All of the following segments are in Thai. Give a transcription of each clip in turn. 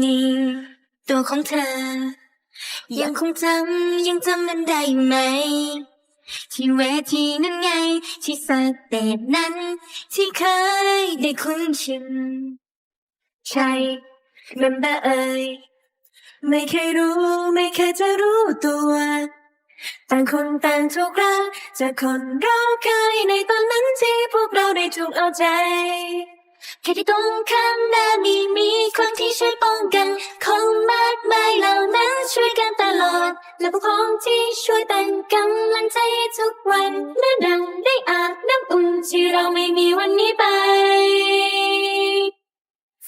นี่ตัวของเธอ ยังคงจำยังจำมันได้ไหม ที่เวทีนั้นไง ที่สเตจนั้น ที่เคยได้คุ้นชินใช่มันบ้าเอ่ยไม่เคยรู้ ไม่เคยจะรู้ตัวต่างคนต่างถูกรักจากคนเราเคยในตอนนั้นที่พวกเราได้ถูกเอาใจ แค่ที่ตรงข้างหน้ามีมีคนที่ช่วยป้องกันคนมากมายเหล่านั้นช่วยกันตลอด และพวกพ้องที่ช่วยเป็นกำลังใจทุกวันเมื่อดังได้อาบน้ำอุ่นที่เราไม่มีวันนี้ไป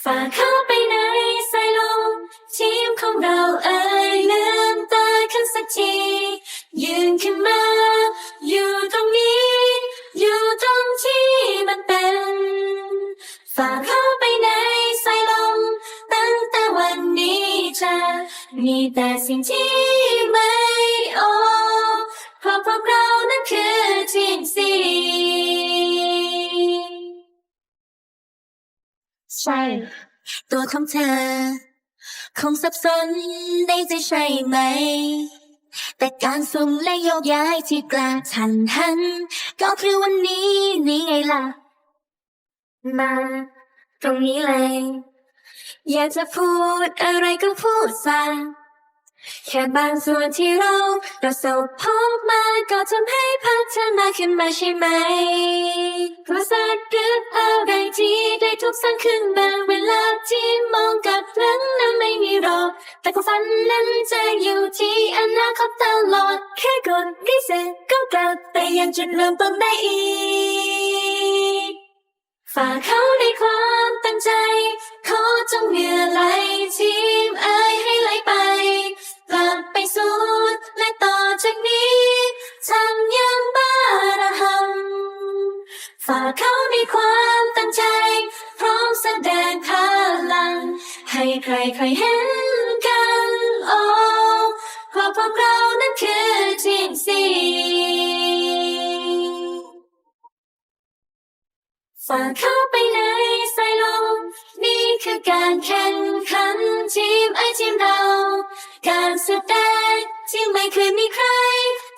ฝากเข้าไปในสายลมทีมของเราเอ่ยลืมตาขึ้นสักทียืนขึ้นมา อยู่ตรงนี้ อยู่ตรงที่มันเป็น ฝากเข้าไปในสายลม ตั้งแต่วันนี้จะมีแต่สิ่งที่ไม่โอเพราะพวกเรานั้นคือทีมสีใช่ ตัวของเธอ คงสับสนได้ใจใช่ไหม แต่การส่งและโยกย้ายที่กล้าทันหัน ก็คือวันนี้นี่ไงล่ะ มาตรงนี้เลย อยากจะพูดอะไรก็พูดซะแค่บางส่วนที่เราประสบพบมาก็ทำให้พัฒนาขึ้นมาใช่ไหมประสาทหรืออะไรที่ได้ถูกสร้างขึ้นมาเวลาที่มองกับหลังนั้นไม่มีรอกแต่ความฝันนั้นจะอยู่ที่อนาคตตลอดแค่กดรีเซ็ตก็กลับไปยังจุดเริ่มต้นได้อีก ฝากเขาในความตั้งใจ ขอจงเหงื่อไหลทีมเอ่ยให้ไหลไป กลับไปสู่และต่อจากนี้ทำย่างบ้าระหำฝากเขาในความตั้งใจ พร้อมแสดงพลัง ให้ใครใครเห็นกันโอ้เพราะพวกเรานั้นคือทีมสี ฝากเข้าไปในสายลมนี่คือการแข่งขันทีมไอทีมเรา การแสดงที่ไม่เคยมีใคร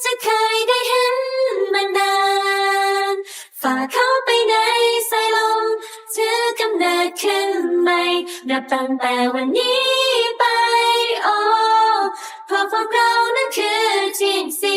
จะเคยได้เห็นมานานฝากเข้าไปในสายลมถือกำเนิดขึ้นใหม่นับตั้งแต่วันนี้ไปโอ้เพราะพวกเรานั้นคือทีมสี